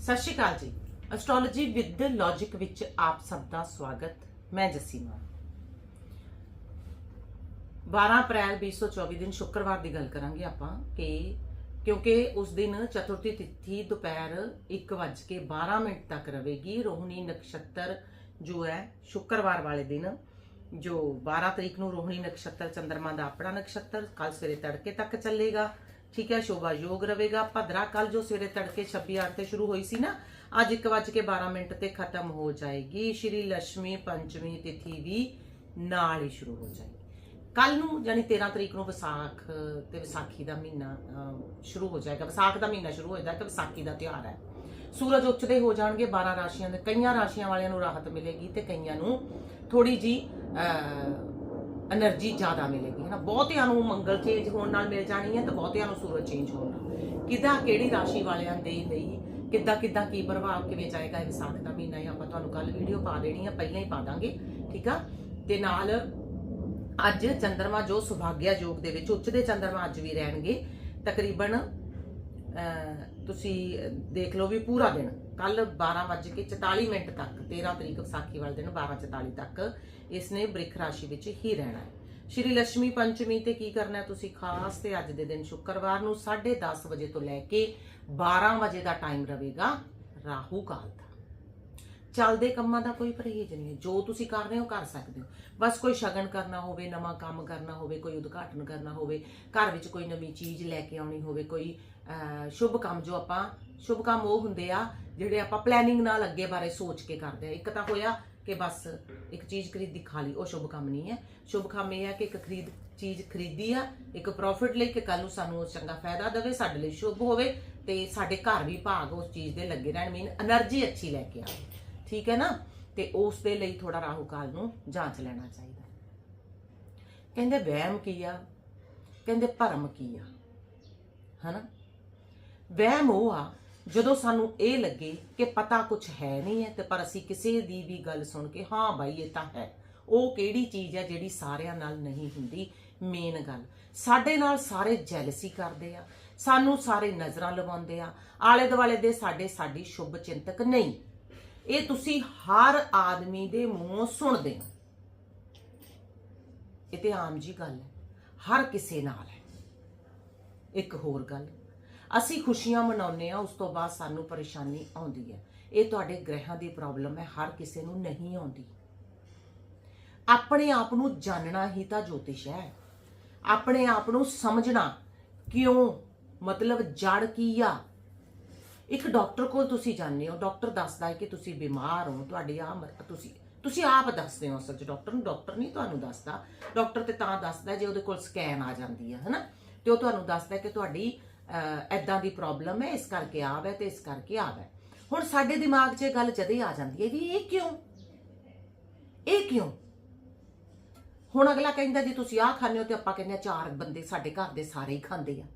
ਸਤਿ ਸ਼੍ਰੀ ਅਕਾਲ ਜੀ। Astrology with logic ਵਿੱਚ ਆਪ ਸਭ ਦਾ ਸਵਾਗਤ। ਮੈਂ ਜੱਸੀ ਮਾਨ 12 ਅਪ੍ਰੈਲ 2024 ਦਿਨ ਸ਼ੁੱਕਰਵਾਰ ਦੀ ਗੱਲ ਕਰਾਂਗੇ ਆਪਾਂ ਕਿ ਕਿਉਂਕਿ ਉਸ ਦਿਨ ਚਤੁਰਥੀ ਤਿਥੀ ਦੁਪਹਿਰ 1:12 ਮਿੰਟ ਤੱਕ ਰਹੇਗੀ। ਰੋਹਣੀ ਨਕਸ਼ਤਰ ਜੋ ਹੈ ਸ਼ੁੱਕਰਵਾਰ ਵਾਲੇ ਦਿਨ, ਜੋ 12 ਤਰੀਕ ਨੂੰ ਰੋਹਣੀ ਨਕਸ਼ਤਰ ਚੰਦਰਮਾ ਦਾ ਆਪਣਾ ਨਕਸ਼ਤਰ ਕੱਲ ਸਵੇਰੇ ਤੜਕੇ ਤੱਕ ਚੱਲੇਗਾ। ਠੀਕ ਹੈ ਸ਼ੋਭਾ ਯੋਗ ਰਹੇਗਾ ਭਦਰਾ ਕੱਲ ਜੋ ਸਵੇਰੇ ਤੜਕੇ 26 8 ਤੇ ਸ਼ੁਰੂ ਹੋਈ ਸੀ ਨਾ, ਅੱਜ 1:12 ਮਿੰਟ ਤੇ ਖਤਮ ਹੋ ਜਾਏਗੀ। ਸ਼੍ਰੀ ਲక్ష్ਮੀ ਪੰਚਮੀ ਤਿਥੀ ਵੀ ਨਾਲ ਹੀ ਸ਼ੁਰੂ ਹੋ ਜਾਏਗੀ। ਕੱਲ ਨੂੰ ਯਾਨੀ 13 ਤਰੀਕ ਨੂੰ ਵਿਸਾਖ ਤੇ ਵਿਸਾਖੀ ਦਾ ਮਹੀਨਾ ਸ਼ੁਰੂ ਹੋ ਜਾਏਗਾ। ਵਿਸਾਖ ਦਾ ਮਹੀਨਾ ਸ਼ੁਰੂ ਹੋ ਜਾਂਦਾ ਤੇ ਵਿਸਾਖੀ ਦਾ ਤਿਉਹਾਰ ਹੈ। ਸੂਰਜ ਉੱਚਦੇ ਹੋ ਜਾਣਗੇ 12 ਰਾਸ਼ੀਆਂ ਦੇ ਕਈਆਂ ਰਾਸ਼ੀਆਂ ਵਾਲਿਆਂ ਨੂੰ ਰਾਹਤ ਮਿਲੇਗੀ ਤੇ ਕਈਆਂ ਨੂੰ ਥੋੜੀ ਜੀ ਐਨਰਜੀ ਜ਼ਿਆਦਾ ਮਿਲੇਗੀ ਹੈ ਨਾ ਬਹੁਤਿਆਂ ਨੂੰ ਮੰਗਲ ਚੇਂਜ ਹੋਣ ਨਾਲ ਮਿਲ ਜਾਣੀ ਹੈ ਤੇ ਬਹੁਤਿਆਂ ਨੂੰ ਸੂਰਜ ਚੇਂਜ ਹੋਣ ਨਾਲ। ਕਿਦਾਂ, ਕਿਹੜੀ ਰਾਸ਼ੀ ਵਾਲਿਆਂ ਦੇ ਲਈ, ਕਿੱਦਾਂ ਕਿੱਦਾਂ, ਕੀ ਪ੍ਰਭਾਵ ਕਿਵੇਂ ਜਾਏਗਾ ਇਹ ਵਿਸਾਖ ਦਾ ਮਹੀਨਾ ਹੈ ਆਪਾਂ ਤੁਹਾਨੂੰ ਕੱਲ ਵੀਡੀਓ ਪਾ ਦੇਣੀ ਆ ਪਹਿਲਾਂ ਹੀ ਪਾ ਦਾਂਗੇ, ਠੀਕ ਆ? ਤੇ ਨਾਲ ਅੱਜ ਚੰਦਰਮਾ ਜੋ ਸੁਭਾਗਿਆ ਯੋਗ ਦੇ ਵਿੱਚ, ਉੱਚ ਦੇ ਚੰਦਰਮਾ ਅੱਜ ਵੀ ਰਹਿਣਗੇ। ਤਕਰੀਬਨ ਤੁਸੀਂ ਦੇਖ ਲਓ ਵੀ ਪੂਰਾ ਦਿਨ। ਕੱਲ 12:44 ਮਿੰਟ ਤੱਕ 13 ਤਰੀਕ ਵਿਸਾਖੀ ਵਾਲੇ ਦਿਨ 12:44 ਤੱਕ ਇਸਨੇ ਬ੍ਰਿਖ ਰਾਸ਼ੀ ਵਿੱਚ ਹੀ ਰਹਿਣਾ ਹੈ। ਸ਼੍ਰੀ ਲక్ష్ਮੀ ਪੰਚਮੀ ਤੇ ਕੀ ਕਰਨਾ ਤੁਸੀਂ? ਖਾਸ ਤੇ ਅੱਜ ਦੇ ਦਿਨ ਸ਼ੁੱਕਰਵਾਰ ਨੂੰ 10:30 ਵਜੇ ਤੋਂ ਲੈ ਕੇ 12 ਵਜੇ ਦਾ ਟਾਈਮ ਰਹੇਗਾ ਰਾਹੂ ਕਾਲ ਦਾ। ਚੱਲਦੇ ਕੰਮਾਂ ਦਾ ਕੋਈ ਪਰਹੇਜ਼ ਨਹੀਂ ਹੈ। ਜੋ ਤੁਸੀਂ ਕਰ ਰਹੇ ਹੋ ਕਰ ਸਕਦੇ ਹੋ। ਬਸ ਕੋਈ ਸ਼ਗਨ ਕਰਨਾ ਹੋਵੇ ਨਵਾਂ ਕੰਮ ਕਰਨਾ ਹੋਵੇ ਕੋਈ ਉਦਘਾਟਨ ਕਰਨਾ ਹੋਵੇ ਘਰ ਵਿੱਚ ਕੋਈ ਨਵੀਂ ਚੀਜ਼ ਲੈ ਕੇ ਆਉਣੀ ਹੋਵੇ ਕੋਈ ਅਹ, ਸ਼ੁਭ ਕੰਮ ਜੋ ਆਪਾਂ ਸ਼ੁਭ ਕੰਮ ਉਹ ਹੁੰਦੇ ਆ ਜਿਹੜੇ ਆਪਾਂ ਪਲੈਨਿੰਗ ਨਾਲ ਅੱਗੇ ਬਾਰੇ ਸੋਚ ਕੇ ਕਰਦੇ ਆ। ਇੱਕ ਤਾਂ ਹੋਇਆ ਕਿ ਬਸ ਇੱਕ ਚੀਜ਼ ਖਰੀਦੀ ਖਾ ਲਈ, ਉਹ ਸ਼ੁਭ ਕੰਮ ਨਹੀਂ ਹੈ। ਸ਼ੁਭ ਕੰਮ ਇਹ ਹੈ ਕਿ ਇੱਕ ਖਰੀਦ, ਚੀਜ਼ ਖਰੀਦੀ ਆ, ਇੱਕ ਪ੍ਰੋਫਿਟ ਲਈ ਕਿ ਕੱਲ ਨੂੰ ਸਾਨੂੰ ਚੰਗਾ ਫਾਇਦਾ ਦੇਵੇ, ਸਾਡੇ ਲਈ ਸ਼ੁਭ ਹੋਵੇ ਤੇ ਸਾਡੇ ਘਰ ਵੀ ਭਾਗ ਉਸ ਚੀਜ਼ ਦੇ ਲੱਗੇ ਰਹਿਣ ਮੀਨ એનર્ਜੀ ਅੱਛੀ ਲੈ ਕੇ ਆਵੇ। ਠੀਕ ਹੈ ਨਾ? ਤੇ ਉਸ ਦੇ ਲਈ ਥੋੜਾ ਰਾਹੂ ਕਾਲ ਨੂੰ ਜਾਂਚ ਲੈਣਾ ਚਾਹੀਦਾ। ਕਹਿੰਦੇ ਵਹਿਮ ਕੀ ਆ? ਕਹਿੰਦੇ ਭਰਮ ਕੀ ਆ? ਹਨਾ? ਵਹਿਮ ਉਹ ਆ ਜਦੋਂ ਸਾਨੂੰ ਇਹ ਲੱਗੇ ਕਿ ਪਤਾ ਕੁਝ ਹੈ ਨਹੀਂ ਹੈ ਤੇ ਪਰ ਅਸੀਂ ਕਿਸੇ ਦੀ ਵੀ ਗੱਲ ਸੁਣ ਕੇ, ਹਾਂ ਬਾਈ, ਇਹ ਤਾਂ ਹੈ। ਉਹ ਕਿਹੜੀ ਚੀਜ਼ ਹੈ ਜਿਹੜੀ ਸਾਰਿਆਂ ਨਾਲ ਨਹੀਂ ਹੁੰਦੀ? ਮੇਨ ਗੱਲ। ਸਾਡੇ ਨਾਲ ਸਾਰੇ ਜੈਲਸੀ ਕਰਦੇ ਆ। ਸਾਨੂੰ ਸਾਰੇ ਨਜ਼ਰਾਂ ਲਵਾਉਂਦੇ ਆ। ਆਲੇ ਦੁਆਲੇ ਦੇ ਸਾਡੇ ਸਾਡੀ ਸ਼ੁਭ ਚਿੰਤਕ ਨਹੀਂ। ਇਹ ਤੁਸੀਂ ਹਰ ਆਦਮੀ ਦੇ ਮੂੰਹੋਂ ਸੁਣਦੇ ਹੋ। ਇਹ ਤੇ ਆਮ ਜੀ ਗੱਲ ਹੈ। ਹਰ ਕਿਸੇ ਨਾਲ ਹੈ। ਇੱਕ ਹੋਰ ਗੱਲ। ਅਸੀਂ ਖੁਸ਼ੀਆਂ ਮਨਾਉਂਦੇ ਆ ਉਸ ਤੋਂ ਬਾਅਦ ਸਾਨੂੰ ਪਰੇਸ਼ਾਨੀ ਆਉਂਦੀ ਹੈ। ਇਹ ਤੁਹਾਡੇ ਗ੍ਰਹਿਾਂ ਦੀ ਪ੍ਰੋਬਲਮ ਹੈ, ਹਰ ਕਿਸੇ ਨੂੰ ਨਹੀਂ ਆਉਂਦੀ। ਆਪਣੇ ਆਪ ਨੂੰ ਜਾਣਨਾ ਹੀ ਤਾਂ ਜੋਤਿਸ਼ ਹੈ। ਆਪਣੇ ਆਪ ਨੂੰ ਸਮਝਣਾ ਕਿਉਂ? ਮਤਲਬ ਜੜ ਕੀ ਆ? ਇੱਕ ਡਾਕਟਰ ਕੋਲ ਤੁਸੀਂ ਜਾਂਦੇ ਹੋ ਡਾਕਟਰ ਦੱਸਦਾ ਹੈ ਕਿ ਤੁਸੀਂ ਬਿਮਾਰ ਹੋ, ਤੁਹਾਡੀ ਆ ਤੁਸੀਂ ਤੁਸੀਂ ਆਪ ਦੱਸਦੇ ਹੋ ਅਸਲ 'ਚ ਡਾਕਟਰ ਨੂੰ ਡਾਕਟਰ ਨਹੀਂ ਤੁਹਾਨੂੰ ਦੱਸਦਾ। ਡਾਕਟਰ ਤੇ ਤਾਂ ਦੱਸਦਾ ਜੇ ਉਹਦੇ ਕੋਲ ਸਕੈਨ ਆ ਜਾਂਦੀ ਹੈ, ਹਨਾ? ਤੇ ਉਹ ਤੁਹਾਨੂੰ ਦੱਸਦਾ ਕਿ ਤੁਹਾਡੀ ਐਦਾਂ ਦੀ ਪ੍ਰੋਬਲਮ ਹੈ, ਇਸ ਕਰਕੇ ਆਵ ਹੈ ਤੇ ਇਸ ਕਰਕੇ ਆਵ ਹੈ ਹੁਣ ਸਾਡੇ ਦਿਮਾਗ 'ਚ ਇਹ ਗੱਲ ਜਦੇ ਆ ਜਾਂਦੀ ਹੈ ਵੀ ਇਹ ਕਿਉਂ? ਇਹ ਕਿਉਂ? ਹੁਣ ਅਗਲਾ ਕਹਿੰਦਾ ਜੀ, ਤੁਸੀਂ ਆਹ ਖਾਂਦੇ ਹੋ ਤੇ ਆਪਾਂ ਕਹਿੰਦੇ ਆ ਚਾਰ ਬੰਦੇ ਸਾਡੇ ਘਰ ਦੇ ਸਾਰੇ ਹੀ ਖਾਂਦੇ ਆ।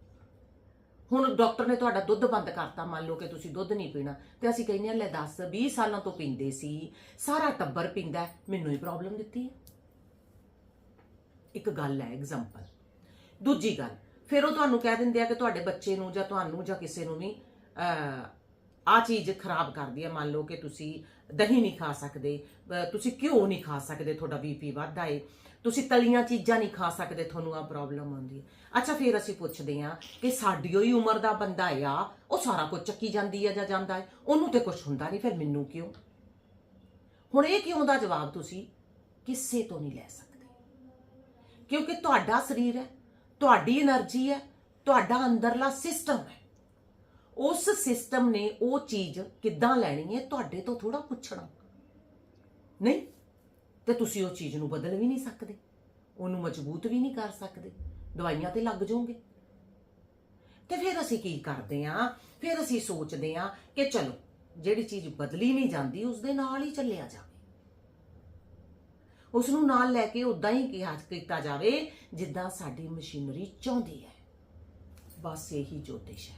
ਹੁਣ ਡਾਕਟਰ ਨੇ ਤੁਹਾਡਾ ਦੁੱਧ ਬੰਦ ਕਰਤਾ, ਮੰਨ ਲਓ ਕਿ ਤੁਸੀਂ ਦੁੱਧ ਨਹੀਂ ਪੀਣਾ, ਤੇ ਅਸੀਂ ਕਹਿੰਦੇ ਆ ਲੈ ਦੱਸ 20 ਸਾਲਾਂ ਤੋਂ ਪੀਂਦੇ ਸੀ, ਸਾਰਾ ਟੱਬਰ ਪੀਂਦਾ ਮੈਨੂੰ ਹੀ ਪ੍ਰੋਬਲਮ ਦਿੱਤੀ ਹੈ। ਇੱਕ ਗੱਲ ਹੈ ਐਗਜ਼ਾਮਪਲ ਦੂਜੀ ਗੱਲ ਫਿਰ ਉਹ ਤੁਹਾਨੂੰ ਕਹਿ ਦਿੰਦੇ ਆ ਕਿ ਤੁਹਾਡੇ ਬੱਚੇ ਨੂੰ ਜਾਂ ਤੁਹਾਨੂੰ ਜਾਂ ਕਿਸੇ ਨੂੰ ਵੀ ਆ ਚੀਜ਼ ਖਰਾਬ ਕਰਦੀ ਹੈ ਮੰਨ ਲਓ ਕਿ ਤੁਸੀਂ ਦਹੀਂ ਨਹੀਂ ਖਾ ਸਕਦੇ ਤੁਸੀਂ ਘਿਓ ਨਹੀਂ ਖਾ ਸਕਦੇ, ਤੁਹਾਡਾ ਬੀਪੀ ਵੱਧਦਾ ਏ, ਤੁਸੀਂ ਤਲੀਆਂ ਚੀਜ਼ਾਂ ਨਹੀਂ ਖਾ ਸਕਦੇ, ਤੁਹਾਨੂੰ ਆ ਪ੍ਰੋਬਲਮ ਆਉਂਦੀ ਹੈ ਅੱਛਾ, ਫਿਰ ਅਸੀਂ ਪੁੱਛਦੇ ਆ ਕਿ ਸਾਡੀ ਹੀ ਉਮਰ ਦਾ ਬੰਦਾ ਆ, ਉਹ ਸਾਰਾ ਕੁਝ ਚੱਕੀ ਜਾਂਦੀ ਹੈ ਜਾਂ ਜਾਂਦਾ ਹੈ ਉਹਨੂੰ ਤੇ ਕੁਝ ਹੁੰਦਾ ਨਹੀਂ, ਫਿਰ ਮੈਨੂੰ ਕਿਉਂ? ਹੁਣ ਇਹ ਕਿਉਂ ਦਾ ਜਵਾਬ ਤੁਸੀਂ ਕਿਸੇ ਤੋਂ ਨਹੀਂ ਲੈ ਸਕਦੇ? ਕਿਉਂਕਿ ਤੁਹਾਡਾ ਸਰੀਰ ਹੈ ਤੁਹਾਡੀ એનર્ਜੀ ਹੈ, ਤੁਹਾਡਾ ਅੰਦਰਲਾ ਸਿਸਟਮ ਹੈ। ਉਸ ਸਿਸਟਮ ਨੇ ਉਹ ਚੀਜ਼ ਕਿੱਦਾਂ ਲੈਣੀ ਹੈ, ਤੁਹਾਡੇ ਤੋਂ ਥੋੜਾ ਪੁੱਛਣਾ। ਨਹੀਂ, ਤੇ ਤੁਸੀਂ ਉਹ ਚੀਜ਼ ਨੂੰ ਬਦਲ ਵੀ ਨਹੀਂ ਸਕਦੇ, ਉਹਨੂੰ ਮਜ਼ਬੂਤ ਵੀ ਨਹੀਂ ਕਰ ਸਕਦੇ, ਦਵਾਈਆਂ ਤੇ ਲੱਗ ਜਾਓਗੇ। ਤੇ ਫਿਰ ਅਸੀਂ ਕੀ ਕਰਦੇ ਆ ਫਿਰ ਅਸੀਂ ਸੋਚਦੇ ਆ ਕਿ ਚਲੋ, ਜਿਹੜੀ ਚੀਜ਼ ਬਦਲੀ ਨਹੀਂ ਜਾਂਦੀ ਉਸ ਦੇ ਨਾਲ ਹੀ ਚੱਲਿਆ ਜਾ ਉਸ ਨੂੰ ਨਾਲ ਲੈ ਕੇ ਉਦਾਂ ਹੀ ਕਿਹਾ ਕੀਤਾ ਜਾਵੇ ਜਿੱਦਾਂ ਸਾਡੀ ਮਸ਼ੀਨਰੀ ਚਾਹੁੰਦੀ ਹੈ। ਬਸ ਇਹੀ ਜੋਤਿਸ਼ ਹੈ।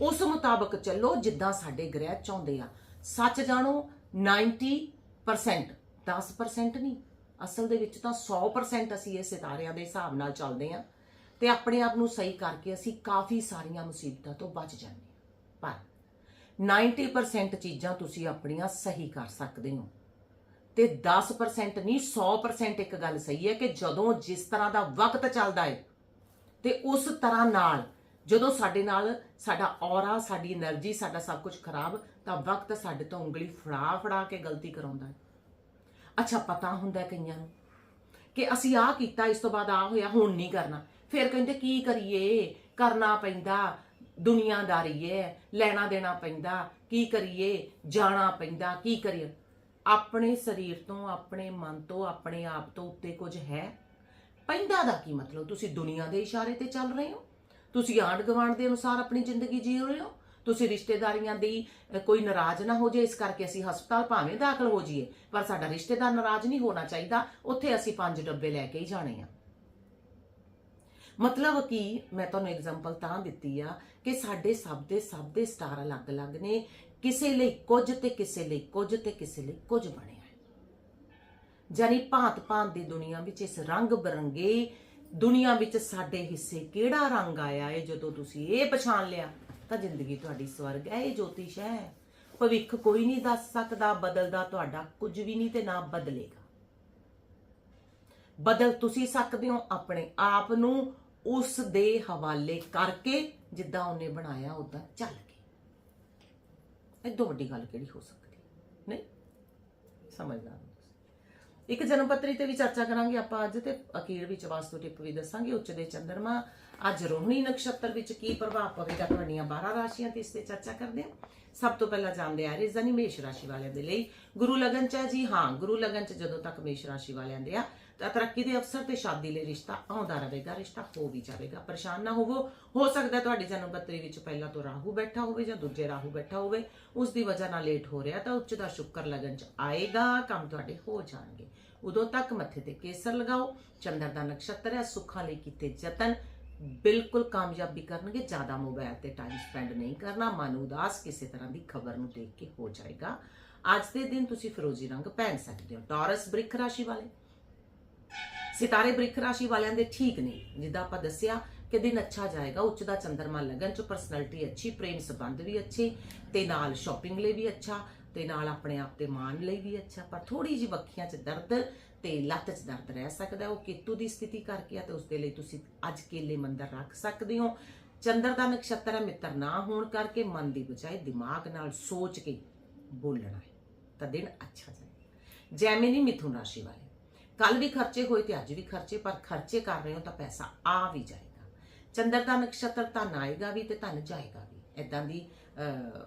ਉਸ ਮੁਤਾਬਕ ਚੱਲੋ ਜਿੱਦਾਂ ਸਾਡੇ ਗ੍ਰਹਿ ਚਾਹੁੰਦੇ ਆ। ਸੱਚ ਜਾਣੋ 90% 10% ਨਹੀਂ। ਅਸਲ ਦੇ ਵਿੱਚ ਤਾਂ 100% ਅਸੀਂ ਇਹ ਸਿਤਾਰਿਆਂ ਦੇ ਹਿਸਾਬ ਨਾਲ ਚੱਲਦੇ ਆ। ਤੇ ਆਪਣੇ ਆਪ ਨੂੰ ਸਹੀ ਕਰਕੇ ਅਸੀਂ ਕਾਫੀ ਸਾਰੀਆਂ ਮੁਸੀਬਤਾਂ ਤੋਂ ਬਚ ਜਾਂਦੇ ਹਾਂ ਪਰ 90% ਚੀਜ਼ਾਂ ਤੁਸੀਂ ਆਪਣੀਆਂ ਸਹੀ ਕਰ ਸਕਦੇ ਹੋ। ਤੇ 10% ਨਹੀਂ 100% ਇੱਕ ਗੱਲ ਸਹੀ ਹੈ ਕਿ ਜਦੋਂ ਜਿਸ ਤਰ੍ਹਾਂ ਦਾ ਵਕਤ ਚੱਲਦਾ ਹੈ ਤੇ ਉਸ ਤਰ੍ਹਾਂ ਨਾਲ ਜਦੋਂ ਸਾਡੇ ਨਾਲ ਸਾਡਾ ਔਰਾ ਸਾਡੀ એનર્ਜੀ ਸਾਡਾ ਸਭ ਕੁਝ ਖਰਾਬ, ਤਾਂ ਵਕਤ ਸਾਡੇ ਤੋਂ ਉਂਗਲੀ ਫੜਾ ਫੜਾ ਕੇ ਗਲਤੀ ਕਰਾਉਂਦਾ ਹੈ। ਅੱਛਾ, ਪਤਾ ਹੁੰਦਾ ਕਈਆਂ ਨੂੰ ਕਿ ਅਸੀਂ ਆਹ ਕੀਤਾ, ਇਸ ਤੋਂ ਬਾਅਦ ਆ ਹੋਇਆ, ਹੁਣ ਨਹੀਂ ਕਰਨਾ। ਫਿਰ ਕਹਿੰਦੇ, ਕੀ ਕਰੀਏ? ਕਰਨਾ ਪੈਂਦਾ, ਦੁਨੀਆਦਾਰੀ ਹੈ ਲੈਣਾ ਦੇਣਾ ਪੈਂਦਾ, ਕੀ ਕਰੀਏ? ਜਾਣਾ ਪੈਂਦਾ, ਕੀ ਕਰੀਏ? ਆਪਣੇ ਸਰੀਰ ਤੋਂ, ਆਪਣੇ ਮਨ ਤੋਂ, ਆਪਣੇ ਆਪ ਤੋਂ ਉੱਤੇ ਕੁਝ ਹੈ? ਪੈਂਦਾ ਦਾ ਕੀ ਮਤਲਬ? ਤੁਸੀਂ ਦੁਨੀਆ ਦੇ ਇਸ਼ਾਰੇ ਤੇ ਚੱਲ ਰਹੇ ਹੋ? ਤੁਸੀਂ ਆਂਢ ਗੁਆਂਢ ਦੇ ਅਨੁਸਾਰ ਆਪਣੀ ਜ਼ਿੰਦਗੀ ਜੀ ਰਹੇ ਹੋ? ਤੁਸੀਂ ਰਿਸ਼ਤੇਦਾਰੀਆਂ ਦੀ ਕੋਈ ਨਾਰਾਜ਼ ਨਾ ਹੋ ਜੇ ਇਸ ਕਰਕੇ ਅਸੀਂ ਹਸਪਤਾਲ ਭਾਵੇਂ ਦਾਖਲ ਹੋ ਜਾਈਏ, ਪਰ ਸਾਡਾ ਰਿਸ਼ਤੇਦਾਰ ਨਾਰਾਜ਼ ਨਹੀਂ ਹੋਣਾ ਚਾਹੀਦਾ। ਉੱਥੇ ਅਸੀਂ ਪੰਜ ਡੱਬੇ ਲੈ ਕੇ ਹੀ ਜਾਣੇ ਆ। ਮਤਲਬ ਕਿ ਮੈਂ ਤੁਹਾਨੂੰ ਐਗਜ਼ਾਮਪਲ ਤਾਂ ਦਿੱਤੀ ਆ ਕਿ ਸਾਡੇ ਸਭ ਦੇ ਸਭ ਦੇ ਸਟਾਰ ਅਲੱਗ-ਅਲੱਗ ਨੇ, ਕਿਸੇ ਲਈ ਕੁਝ ਤੇ ਕਿਸੇ ਲਈ ਕੁਝ ਤੇ ਕਿਸੇ ਲਈ ਕੁਝ ਬਣਿਆ ਜਾਨੀ ਭਾਂਤ-ਭਾਂਤ ਦੀ ਦੁਨੀਆ ਵਿੱਚ ਇਸ ਰੰਗ ਬਰੰਗੇ ਦੁਨੀਆ ਵਿੱਚ ਸਾਡੇ ਹਿੱਸੇ ਕਿਹੜਾ ਰੰਗ ਆਇਆ ਹੈ, ਜਦੋਂ ਤੁਸੀਂ ਇਹ ਪਛਾਣ ਲਿਆ, ਤਾਂ ਜ਼ਿੰਦਗੀ ਤੁਹਾਡੀ ਸਵਰਗ ਹੈ, ਇਹ ਜੋਤਿਸ਼ ਹੈ। ਭਵਿੱਖ ਕੋਈ ਨਹੀਂ ਦੱਸ ਸਕਦਾ, ਬਦਲਦਾ ਤੁਹਾਡਾ ਕੁਝ ਵੀ ਨਹੀਂ ਤੇ ਨਾ ਬਦਲੇਗਾ। ਬਦਲ ਤੁਸੀਂ ਸਕਦੇ ਹੋ ਆਪਣੇ ਆਪ ਨੂੰ ਉਸ ਦੇ ਹਵਾਲੇ ਕਰਕੇ ਜਿੱਦਾਂ ਉਹਨੇ ਬਣਾਇਆ ਉਦਾਂ ਚੱਲ ਕੇ ਇਹ ਵੱਡੀ ਗੱਲ ਕਿਹੜੀ ਹੋ ਸਕਦੀ? ਨਹੀਂ? ਸਮਝਦਾਰ ਇੱਕ ਜਨਮ ਪੱਤਰੀ ਤੇ ਵੀ ਚਰਚਾ ਕਰਾਂਗੇ ਆਪਾਂ ਅੱਜ ਤੇ ਅਖੀਰ ਵਿੱਚ ਵਾਸਤੂ ਟਿਪ ਵੀ ਦੱਸਾਂਗੇ। ਉੱਚ ਦੇ ਚੰਦਰਮਾ, ਅੱਜ ਰੋਹਿਣੀ ਨਕਸ਼ਤਰ ਵਿੱਚ ਕੀ ਪ੍ਰਭਾਵ ਪਵੇਗਾ ਤੁਹਾਡੀਆਂ 12 ਰਾਸ਼ੀਆਂ ਤੇ ਇਸ ਤੇ ਚਰਚਾ ਕਰਦੇ ਹਾਂ। ਸਭ ਤੋਂ ਪਹਿਲਾਂ ਜਾਣਦੇ ਆ ਰਿਜ਼ਨੀ ਮੇਸ਼ ਰਾਸ਼ੀ ਵਾਲਿਆਂ ਦੇ ਲਈ। ਗੁਰੂ ਲਗਨ ਚ ਜੀ, ਹਾਂ, ਗੁਰੂ ਲਗਨ ਚ ਜਦੋਂ ਤੱਕ ਮੇਸ਼ ਰਾਸ਼ੀ ਵਾਲਿਆਂ ਦੇ ਆ ਤਾਂ ਤਰੱਕੀ ਦੇ ਅਵਸਰ ਤੇ ਸ਼ਾਦੀ ਲਈ ਰਿਸ਼ਤਾ ਆਉਂਦਾ ਰਹੇਗਾ, ਰਿਸ਼ਤਾ ਹੋ ਵੀ ਜਾਵੇਗਾ। ਪਰੇਸ਼ਾਨ ਨਾ ਹੋਵੋ। ਹੋ ਸਕਦਾ ਤੁਹਾਡੀ ਜਨਮ ਪੱਤਰੀ ਵਿੱਚ ਪਹਿਲਾਂ ਤੋਂ ਰਾਹੂ ਬੈਠਾ ਹੋਵੇ ਜਾਂ ਦੂਜੇ ਰਾਹੂ ਬੈਠਾ ਹੋਵੇ। ਉਸ ਦੀ ਵਜ੍ਹਾ ਨਾਲ ਲੇਟ ਹੋ ਰਿਹਾ ਤਾਂ ਉੱਚ ਦਾ ਸ਼ੁਕਰ ਲਗਨ ਚ ਆਏਗਾ, ਕੰਮ ਤੁਹਾਡੇ ਹੋ ਜਾਣਗੇ। ਉਦੋਂ ਤੱਕ ਮੱਥੇ ਤੇ ਕੇਸਰ ਲਗਾਓ। ਚੰਦਰ ਦਾ ਨਕਸ਼ਤਰ ਹੈ, ਸੁੱਖਾਂ ਲਈ ਕੀਤੇ ਯਤਨ ਬਿਲਕੁਲ ਕਾਮਯਾਬੀ ਕਰਨਗੇ। ਜ਼ਿਆਦਾ ਮੋਬਾਈਲ ਤੇ ਟਾਈਮ ਸਪੈਂਡ ਨਹੀਂ ਕਰਨਾ। ਮਨ ਉਦਾਸ ਕਿਸੇ ਤਰ੍ਹਾਂ ਦੀ ਖਬਰ ਨੂੰ ਦੇਖ ਕੇ ਹੋ ਜਾਏਗਾ। ਅੱਜ ਦੇ ਦਿਨ ਤੁਸੀਂ ਫਿਰੋਜ਼ੀ ਰੰਗ ਪਹਿਨ ਸਕਦੇ ਹੋ। ਟੌਰਸ ਬ੍ਰਿਖ ਰਾਸ਼ੀ ਵਾਲੇ। ਸਿਤਾਰੇ ਬ੍ਰਿਖ ਰਾਸ਼ੀ ਵਾਲਿਆਂ ਦੇ ਠੀਕ ਨੇ, ਜਿੱਦਾਂ ਆਪਾਂ ਦੱਸਿਆ ਕਿ ਦਿਨ ਅੱਛਾ ਜਾਏਗਾ, ਉੱਚ ਦਾ ਚੰਦਰਮਾ ਲੱਗਣ ਚ ਪਰਸਨੈਲਿਟੀ ਅੱਛੀ, ਪ੍ਰੇਮ ਸੰਬੰਧ ਵੀ ਅੱਛੇ, ਤੇ ਨਾਲ ਸ਼ਾਪਿੰਗ ਲਈ ਵੀ ਅੱਛਾ, ਤੇ ਨਾਲ ਆਪਣੇ ਆਪ ਤੇ ਮਾਣ ਲਈ ਵੀ ਅੱਛਾ, ਪਰ ਥੋੜੀ ਜਿਹੀ ਵੱਖੀਆਂ 'ਚ ਦਰਦ ਤੇ ਲੱਤ 'ਚ ਦਰਦ ਰਹਿ ਸਕਦਾ, ਉਹ ਕੇਤੂ ਦੀ ਸਥਿਤੀ ਕਰਕੇ ਆ, ਤੇ ਉਸ ਦੇ ਲਈ ਤੁਸੀਂ ਅੱਜ ਕੇਲੇ ਮੰਦਰ ਰੱਖ ਸਕਦੇ ਹੋ। ਚੰਦਰ ਦਾ ਨਕਸ਼ਤਰ ਹੈ ਮਿੱਤਰ ਨਾ ਹੋਣ ਕਰਕੇ ਮਨ ਦੀ ਬਜਾਏ ਦਿਮਾਗ ਨਾਲ ਸੋਚ ਕੇ ਬੋਲਣਾ ਹੈ, ਤਾਂ ਦਿਨ ਅੱਛਾ ਜਾਏ ਜੈਮਿਨੀ ਮਿਥੁਨ ਰਾਸ਼ੀ ਵਾਲੇ। ਕੱਲ ਵੀ ਖਰਚੇ ਹੋਏ ਤੇ ਅੱਜ ਵੀ ਖਰਚੇ, ਪਰ ਖਰਚੇ ਕਰ ਰਹੇ ਹੋ ਤਾਂ ਪੈਸਾ ਆ ਵੀ ਜਾਏਗਾ। ਚੰਦਰ ਦਾ ਨਕਸ਼ਤਰ ਧਨ ਆਏਗਾ ਵੀ ਤੇ ਧਨ ਜਾਏਗਾ ਵੀ। ਇਦਾਂ ਦੀ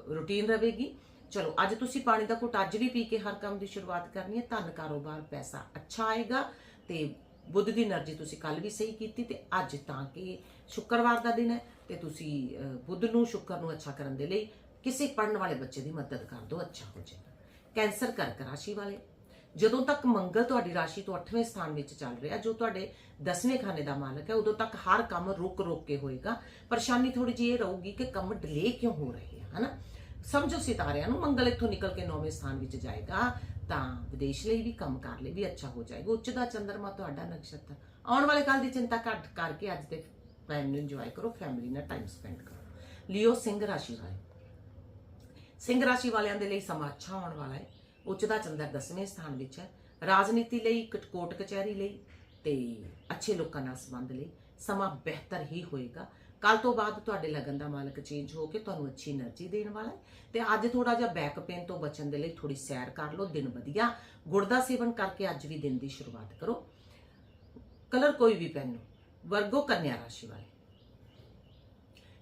ਰੂਟੀਨ ਰਹੇਗੀ। ਚਲੋ, ਅੱਜ ਤੁਸੀਂ ਪਾਣੀ ਦਾ ਘੁੱਟ ਅੱਜ ਵੀ ਪੀ ਕੇ ਹਰ ਕੰਮ ਦੀ ਸ਼ੁਰੂਆਤ ਕਰਨੀ ਹੈ। ਧਨ ਕਾਰੋਬਾਰ ਪੈਸਾ ਅੱਛਾ ਆਏਗਾ ਤੇ ਬੁੱਧ ਦੀ એનર્ਜੀ ਤੁਸੀਂ ਕੱਲ ਵੀ ਸਹੀ ਕੀਤੀ ਤੇ ਅੱਜ ਤਾਂ ਕਿ ਸ਼ੁੱਕਰਵਾਰ ਦਾ ਦਿਨ ਹੈ ਤੇ ਤੁਸੀਂ ਬੁੱਧ ਨੂੰ, ਸ਼ੁੱਕਰ ਨੂੰ ਅੱਛਾ ਕਰਨ ਦੇ ਲਈ ਕਿਸੇ ਪੜਨ ਵਾਲੇ ਬੱਚੇ ਦੀ ਮਦਦ ਕਰ ਦਿਓ, ਅੱਛਾ ਹੋ ਜਾਏਗਾ। ਕੈਂਸਰ ਕਰਕ ਰਾਸ਼ੀ ਵਾਲੇ ਜਦੋਂ ਤੱਕ ਮੰਗਲ ਤੁਹਾਡੀ ਰਾਸ਼ੀ ਤੋਂ 8ਵੇਂ ਸਥਾਨ ਵਿੱਚ ਚੱਲ ਰਿਹਾ, ਜੋ ਤੁਹਾਡੇ 10ਵੇਂ ਖਾਨੇ ਦਾ ਮਾਲਕ ਹੈ, ਉਦੋਂ ਤੱਕ ਹਰ ਕੰਮ ਰੁਕ ਰੁਕ ਕੇ ਹੋਏਗਾ। ਪਰੇਸ਼ਾਨੀ ਥੋੜੀ ਜਿਹੀ ਇਹ ਰਹੂਗੀ ਕਿ ਕੰਮ ਡਿਲੇ ਕਿਉਂ ਹੋ ਰਹੇ ਆ, ਹਨਾ? ਸਮਝੋ ਸਿਤਾਰਿਆਂ ਨੂੰ, ਮੰਗਲ ਇੱਥੋਂ ਨਿਕਲ ਕੇ 9ਵੇਂ ਸਥਾਨ ਵਿੱਚ ਜਾਏਗਾ, ਤਾਂ ਵਿਦੇਸ਼ ਲਈ ਵੀ, ਕੰਮ ਕਰ ਲਈ ਵੀ ਅੱਛਾ ਹੋ ਜਾਏਗਾ। ਉੱਚ ਦਾ ਚੰਦਰਮਾ ਤੁਹਾਡਾ ਨਕਸ਼ਤਰ। ਆਉਣ ਵਾਲੇ ਕੱਲ ਦੀ ਚਿੰਤਾ ਘੱਟ ਕਰਕੇ ਅੱਜ ਦੇ ਟਾਈਮ ਨੂੰ ਇੰਜੋਏ ਕਰੋ ਫੈਮਿਲੀ ਨਾਲ ਟਾਈਮ ਸਪੈਂਡ ਕਰੋ। ਲਿਓ ਸਿੰਘ ਰਾਸ਼ੀ ਵਾਲੇ। ਸਿੰਘ ਰਾਸ਼ੀ ਵਾਲਿਆਂ ਦੇ ਲਈ ਸਮਾਂ ਅੱਛਾ ਆਉਣ ਵਾਲਾ ਹੈ। ਉੱਚਤਾ ਚੰਦਰ 10ਵੇਂ ਸਥਾਨ ਵਿੱਚ ਹੈ। ਰਾਜਨੀਤੀ ਲਈ ਕੋਟ ਕਚਹਿਰੀ ਲਈ ਤੇ ਅੱਛੇ ਲੋਕਾਂ ਨਾਲ ਸੰਬੰਧ ਲਈ ਸਮਾਂ ਬਿਹਤਰ ਹੀ ਹੋਏਗਾ। ਕੱਲ ਤੋਂ ਬਾਅਦ ਤੁਹਾਡੇ ਲਗਨ ਦਾ ਮਾਲਕ ਚੇਂਜ ਹੋ ਕੇ ਤੁਹਾਨੂੰ ਅੱਛੀ એનર્ਜੀ ਦੇਣ ਵਾਲਾ ਹੈ ਤੇ ਅੱਜ ਥੋੜਾ ਜਿਹਾ ਬੈਕ ਪੇਨ ਤੋਂ ਬਚਣ ਦੇ ਲਈ ਥੋੜੀ ਸੈਰ ਕਰ ਲਓ, ਦਿਨ ਵਧੀਆ। ਗੁੜ ਦਾ ਸੇਵਨ ਕਰਕੇ ਅੱਜ ਵੀ ਦਿਨ ਦੀ ਸ਼ੁਰੂਆਤ ਕਰੋ। ਕਲਰ ਕੋਈ ਵੀ ਪਹਿਨੋ ਵਰਗੋ ਕੰਨਿਆ ਰਾਸ਼ੀ ਵਾਲੇ।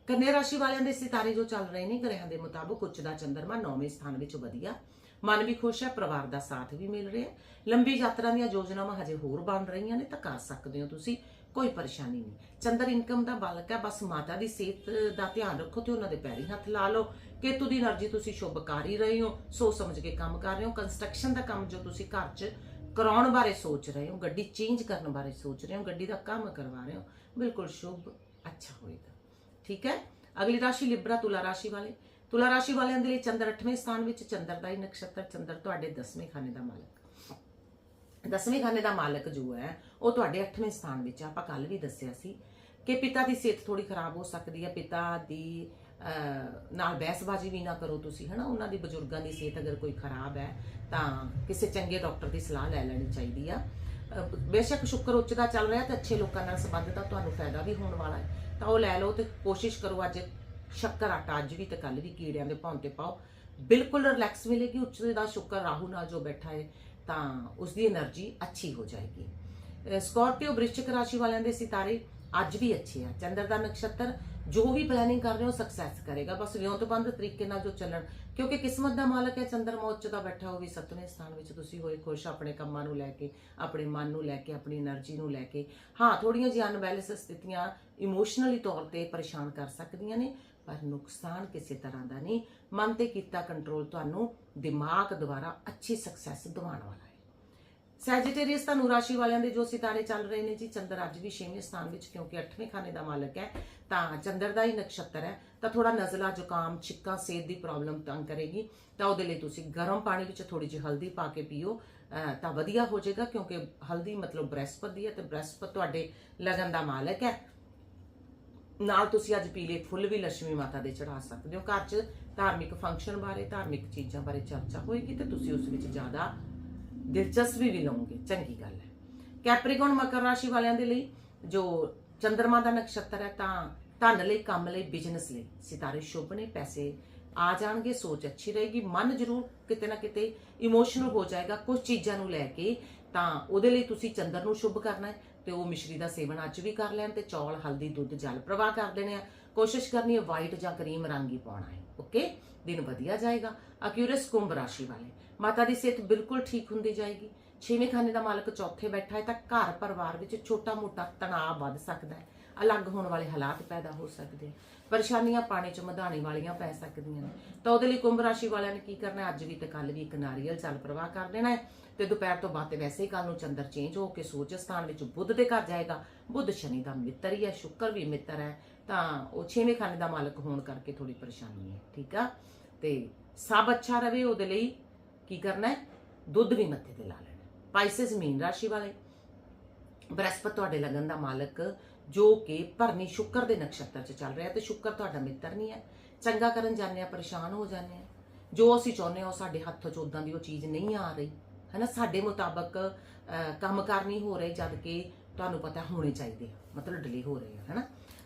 ਕੰਨਿਆ ਰਾਸ਼ੀ ਵਾਲਿਆਂ ਦੇ ਸਿਤਾਰੇ ਜੋ ਚੱਲ ਰਹੇ ਨੇ ਗ੍ਰਹਿਾਂ ਦੇ ਮੁਤਾਬਕ ਉੱਚ ਦਾ ਚੰਦਰਮਾ ਨੌਵੇਂ ਸਥਾਨ ਵਿੱਚ ਵਧੀਆ। ਮਨ ਵੀ ਖੁਸ਼ ਹੈ, ਪਰਿਵਾਰ ਦਾ ਸਾਥ ਵੀ ਮਿਲ ਰਿਹਾ ਲੰਬੀ ਯਾਤਰਾ ਦੀਆਂ ਯੋਜਨਾਵਾਂ ਹਜੇ ਹੋਰ ਬਣ ਰਹੀਆਂ ਨੇ ਤਾਂ ਕਰ ਸਕਦੇ ਹੋ ਤੁਸੀਂ, ਕੋਈ ਪਰੇਸ਼ਾਨੀ ਨਹੀਂ। ਚੰਦਰ ਇਨਕਮ ਦਾ ਬਾਲਕ ਹੈ, ਬਸ ਮਾਤਾ ਦੀ ਸਿਹਤ ਦਾ ਧਿਆਨ ਰੱਖੋ ਤੇ ਉਹਨਾਂ ਦੇ ਪੈਰੀ ਹੱਥ ਲਾ ਲਓ। ਕੇਤੂ ਦੀ એનર્ਜੀ ਤੁਸੀਂ ਸ਼ੁਭ ਕਰ ਹੀ ਰਹੇ ਹੋ ਸੋ ਸਮਝ ਕੇ ਕੰਮ ਕਰ ਰਹੇ ਹੋ, ਕੰਸਟਰਕਸ਼ਨ ਦਾ ਕੰਮ ਜੋ ਤੁਸੀਂ ਘਰ 'ਚ ਕਰਾਉਣ ਬਾਰੇ ਸੋਚ ਰਹੇ ਹੋ, ਗੱਡੀ ਚੇਂਜ ਕਰਨ ਬਾਰੇ ਸੋਚ ਰਹੇ ਹੋ, ਗੱਡੀ ਦਾ ਕੰਮ ਕਰਵਾ ਰਹੇ ਹੋ, ਬਿਲਕੁਲ ਸ਼ੁਭ, ਅੱਛਾ ਹੋਏਗਾ। ਠੀਕ ਹੈ? ਅਗਲੀ ਰਾਸ਼ੀ ਲਿਬਰਾ ਤੁਲਾ ਰਾਸ਼ੀ ਵਾਲੇ। ਤੁਲਾ ਰਾਸ਼ੀ ਵਾਲਿਆਂ ਦੇ ਲਈ ਚੰਦਰ 8ਵੇਂ ਸਥਾਨ ਵਿੱਚ ਚੰਦਰ ਦਾ ਹੀ ਨਕਸ਼ਤਰ, ਚੰਦਰ ਤੁਹਾਡੇ 10ਵੇਂ ਖਾਨੇ ਦਾ ਮਾਲਕ। ਦਸਵੇਂ ਖਾਨੇ ਦਾ ਮਾਲਕ ਜੋ ਹੈ, ਉਹ ਤੁਹਾਡੇ 8ਵੇਂ ਸਥਾਨ ਵਿੱਚ ਆਪਾਂ ਕੱਲ ਵੀ ਦੱਸਿਆ ਸੀ ਕਿ ਪਿਤਾ ਦੀ ਸਿਹਤ ਥੋੜੀ ਖਰਾਬ ਹੋ ਸਕਦੀ ਹੈ। ਪਿਤਾ ਦੀ ਨਾਲ ਬਹਿਸਬਾਜ਼ੀ ਵੀ ਨਾ ਕਰੋ ਤੁਸੀਂ, ਹਨਾ? ਉਹਨਾਂ ਦੀ ਬਜ਼ੁਰਗਾਂ ਦੀ ਸਿਹਤ ਅਗਰ ਕੋਈ ਖਰਾਬ ਹੈ, ਤਾਂ ਕਿਸੇ ਚੰਗੇ ਡਾਕਟਰ ਦੀ ਸਲਾਹ ਲੈ ਲੈਣੀ ਚਾਹੀਦੀ ਆ। ਬੇਸ਼ੱਕ ਸ਼ੁਕਰ ਉੱਚ ਦਾ ਚੱਲ ਰਿਹਾ ਤੇ ਅੱਛੇ ਲੋਕਾਂ ਨਾਲ ਸੰਬੰਧ ਦਾ ਤੁਹਾਨੂੰ ਫਾਇਦਾ ਵੀ ਹੋਣ ਵਾਲਾ ਹੈ। ਤਾਂ ਉਹ ਲੈ ਲਓ ਤੇ ਕੋਸ਼ਿਸ਼ ਕਰੋ ਅੱਜ ਸ਼ੱਕਰ ਆਟਾ ਅੱਜ ਵੀ ਤੇ ਕੱਲ ਵੀ ਕੀੜਿਆਂ ਦੇ ਭੌਂ ਤੇ ਪਾਓ। ਬਿਲਕੁਲ ਰਿਲੈਕਸ ਮਿਲੇਗੀ, ਉੱਚ ਦਾ ਸ਼ੁਕਰ ਰਾਹੂ ਨਾਲ ਜੋ ਬੈਠਾ ਹੈ ਤਾਂ ਉਸ ਦੀ એનર્ਜੀ ਅੱਛੀ ਹੋ ਜਾਏਗੀ। ਸਕੋਰਪੀਓ ਬ੍ਰਿਸ਼ਚਿਕ ਰਾਸ਼ੀ ਵਾਲਿਆਂ ਦੇ ਸਿਤਾਰੇ ਅੱਜ ਵੀ ਅੱਛੇ ਆ। ਚੰਦਰ ਦਾ ਨਕਸ਼ਤਰ ਜੋ ਵੀ ਪਲੈਨਿੰਗ ਕਰ ਰਹੇ ਹੋ ਸਕਸੈਸ ਕਰੇਗਾ। ਬਸ ਵਿਉਂਤਬੰਦ ਤਰੀਕੇ ਨਾਲ ਜੋ ਚੱਲਣ, ਕਿਉਂਕਿ ਕਿਸਮਤ ਦਾ ਮਾਲਕ ਹੈ, ਚੰਦਰ ਮੌਚ ਦਾ ਬੈਠਾ ਹੋਵੇ ਸਤਵੇਂ ਸਥਾਨ ਵਿੱਚ ਤੁਸੀਂ ਹੋਏ ਖੁਸ਼, ਆਪਣੇ ਕੰਮਾਂ ਨੂੰ ਲੈ ਕੇ, ਆਪਣੇ ਮਨ ਨੂੰ ਲੈ ਕੇ, ਆਪਣੀ એનર્ਜੀ ਨੂੰ ਲੈ ਕੇ। ਹਾਂ ਥੋੜੀਆਂ ਜਿਹੀਆਂ ਅਨਬੈਲੈਂਸ ਸਥਿਤੀਆਂ ਇਮੋਸ਼ਨਲੀ ਤੌਰ ਤੇ ਪਰੇਸ਼ਾਨ ਕਰ ਸਕਦੀਆਂ ਨੇ। ਪਰ ਨੁਕਸਾਨ ਕਿਸੇ ਤਰ੍ਹਾਂ ਦਾ ਨਹੀਂ। ਮਨ ਤੇ ਕੀਤਾ ਕੰਟਰੋਲ ਤੁਹਾਨੂੰ ਦਿਮਾਗ ਦੁਆਰਾ ਅੱਛੀ ਸਕਸੈਸ ਦਿਵਾਉਣ ਵਾਲਾ ਹੈ। ਸੈਜੀਟੇਰੀਅਸ ਤੁਹਾਨੂੰ ਰਾਸ਼ੀ ਵਾਲਿਆਂ ਦੇ ਜੋ ਸਿਤਾਰੇ ਚੱਲ ਰਹੇ ਨੇ ਜੀ, ਚੰਦਰ ਅੱਜ ਵੀ 6ਵੇਂ ਸਥਾਨ ਵਿੱਚ ਕਿਉਂਕਿ 8ਵੇਂ ਖਾਨੇ ਦਾ ਮਾਲਕ ਹੈ, ਤਾਂ ਚੰਦਰ ਦਾ ਹੀ ਨਕਸ਼ਤਰ ਹੈ। ਤਾਂ ਥੋੜਾ ਨਜ਼ਲਾ, ਜ਼ੁਕਾਮ, ਛਿੱਕਾ, ਸਿਹਤ ਦੀ ਪ੍ਰੋਬਲਮ ਤੰਗ ਕਰੇਗੀ। ਤਾਂ ਉਹਦੇ ਲਈ ਤੁਸੀਂ ਗਰਮ ਪਾਣੀ ਵਿੱਚ ਥੋੜੀ ਜਿਹੀ ਹਲਦੀ ਪਾ ਕੇ ਪੀਓ ਤਾਂ ਵਧੀਆ ਹੋ ਜਾਏਗਾ ਕਿਉਂਕਿ ਹਲਦੀ ਮਤਲਬ ਬ੍ਰਹਸਪਤ ਦੀ ਹੈ ਤੇ ਬ੍ਰਹਿਸਪਤ ਤੁਹਾਡੇ ਲਗਨ ਦਾ ਮਾਲਕ ਹੈ। ਨਾਲ ਤੁਸੀਂ ਅੱਜ ਪੀਲੇ ਫੁੱਲ ਵੀ ਲక్ష్ਮੀ ਮਾਤਾ ਦੇ ਚੜਾ ਸਕਦੇ ਹੋ। ਘਰ 'ਚ ਧਾਰਮਿਕ ਫੰਕਸ਼ਨ ਬਾਰੇ, ਧਾਰਮਿਕ ਚੀਜ਼ਾਂ ਬਾਰੇ ਚਰਚਾ ਹੋਏਗੀ ਤੇ ਤੁਸੀਂ ਉਸ ਵਿੱਚ ਜ਼ਿਆਦਾ ਦਿਲਚਸਪੀ ਵੀ ਲਓਗੇ। ਚੰਗੀ ਗੱਲ ਹੈ। ਕੈਪਰੀਕੌਨ ਮਕਰ ਰਾਸ਼ੀ ਵਾਲਿਆਂ ਦੇ ਲਈ ਜੋ ਚੰਦਰਮਾ ਦਾ ਨਕਸ਼ਤਰ ਹੈ ਤਾਂ ਧਨ ਲਈ, ਕੰਮ ਲਈ ਬਿਜ਼ਨਸ ਲਈ ਸਿਤਾਰੇ ਸ਼ੁਭ ਨੇ। ਪੈਸੇ ਆ ਜਾਣਗੇ, ਸੋਚ ਅੱਛੀ ਰਹੇਗੀ। ਮਨ ਜ਼ਰੂਰ ਕਿਤੇ ਨਾ ਕਿਤੇ ਇਮੋਸ਼ਨਲ ਹੋ ਜਾਏਗਾ। ਕੁਝ ਚੀਜ਼ਾਂ ਨੂੰ ਲੈ ਕੇ ਤਾਂ ਉਹਦੇ ਲਈ ਤੁਸੀਂ ਚੰਦਰ ਨੂੰ ਸ਼ੁਭ ਕਰਨਾ ਹੈ। ਤੇ ਉਹ ਮਿਸ਼ਰੀ ਦਾ ਸੇਵਨ ਅੱਜ ਵੀ ਕਰ ਲੈਣ ਤੇ ਚੌਲ, ਹਲਦੀ, ਦੁੱਧ, ਜਲ ਪ੍ਰਵਾਹ ਕਰ ਦੇਣੇ ਆ। ਕੋਸ਼ਿਸ਼ ਕਰਨੀ ਹੈ ਵਾਈਟ ਜਾਂ ਕਰੀਮ ਰੰਗ ਹੀ ਪਾਉਣਾ ਹੈ। ਓਕੇ ਦਿਨ ਵਧੀਆ ਜਾਏਗਾ। ਅਕਿਊਰਸ ਕੁੰਭ ਰਾਸ਼ੀ ਵਾਲੇ। ਮਾਤਾ ਦੀ ਸਿਹਤ ਬਿਲਕੁਲ ਠੀਕ ਹੁੰਦੀ ਜਾਏਗੀ। ਛੇਵੇਂ ਖਾਨੇ ਦਾ ਮਾਲਕ ਚੌਥੇ ਬੈਠਾ ਹੈ ਤਾਂ ਘਰ ਪਰਿਵਾਰ ਵਿੱਚ ਛੋਟਾ-ਮੋਟਾ ਤਣਾਅ ਵੱਧ ਸਕਦਾ ਹੈ। ਅਲੱਗ ਹੋਣ ਵਾਲੇ ਹਾਲਾਤ ਪੈਦਾ ਹੋ ਸਕਦੇ ਆ। ਪਰੇਸ਼ਾਨੀਆਂ ਪਾਣੀ ਚ ਮਧਾਣੀ ਵਾਲੀਆਂ ਪੈ ਸਕਦੀਆਂ ਨੇ। ਤਾਂ ਉਹਦੇ ਲਈ ਕੁੰਭ ਰਾਸ਼ੀ ਵਾਲਿਆਂ ਨੇ ਕੀ ਕਰਨਾ ਅੱਜ ਵੀ ਤੇ ਕੱਲ ਵੀ ਇੱਕ ਨਾਰੀਅਲ ਜਲ ਪ੍ਰਵਾਹ ਕਰ ਦੇਣਾ ਹੈ ਤੇ ਦੁਪਹਿਰ ਤੋਂ ਬਾਅਦ ਤੇ ਵੈਸੇ ਹੀ ਕੱਲ ਨੂੰ ਚੰਦਰ ਚੇਂਜ ਹੋ ਕੇ ਸੂਰਜ ਸਥਾਨ ਵਿੱਚ ਬੁੱਧ ਦੇ ਘਰ ਜਾਏਗਾ। ਬੁੱਧ ਸ਼ਨੀ ਦਾ ਮਿੱਤਰ ਹੀ ਹੈ, ਸ਼ੁੱਕਰ ਵੀ ਮਿੱਤਰ ਹੈ। ਤਾਂ ਉਹ ਛੇਵੇਂ ਖਾਨੇ ਦਾ ਮਾਲਕ ਹੋਣ ਕਰਕੇ ਥੋੜੀ ਪਰੇਸ਼ਾਨੀ ਹੈ, ਠੀਕ ਆ? ਤੇ ਸਭ ਅੱਛਾ ਰਵੇ ਉਹਦੇ ਲਈ ਕੀ ਕਰਨਾ ਹੈ? ਦੁੱਧ ਵੀ ਮੱਥੇ ਤੇ ਲਾ ਲੈਣਾ ਪਾਈਸਸ ਮੀਨ ਰਾਸ਼ੀ ਵਾਲੇ। ਬ੍ਰਹਸਪਤ ਤੁਹਾਡੇ ਲਗਨ ਦਾ ਮਾਲਕ ਜੋ ਕਿ ਭਰਨੀ ਸ਼ੁੱਕਰ ਦੇ ਨਕਸ਼ਤਰ 'ਚ ਚੱਲ ਰਿਹਾ ਤੇ ਸ਼ੁੱਕਰ ਤੁਹਾਡਾ ਮਿੱਤਰ ਨਹੀਂ ਹੈ। ਚੰਗਾ ਕਰਨ ਜਾਂਦੇ ਆ, ਪਰੇਸ਼ਾਨ ਹੋ ਜਾਂਦੇ ਆ। ਜੋ ਅਸੀਂ ਚਾਹੁੰਦੇ ਆ ਉਹ ਸਾਡੇ ਹੱਥ 'ਚ ਉਦਾਂ ਦੀ ਉਹ ਚੀਜ਼ ਨਹੀਂ ਆ ਰਹੀ। ਹੈਨਾ, ਸਾਡੇ ਮੁਤਾਬਕ ਕੰਮ ਕਾਰ ਨਹੀਂ ਹੋ ਰਹੇ ਜਦ ਕਿ ਤੁਹਾਨੂੰ ਪਤਾ ਹੋਣੇ ਚਾਹੀਦੇ ਆ। ਮਤਲਬ ਡਿਲੇ ਹੋ ਰਹੇ ਆ, ਹੈਨਾ।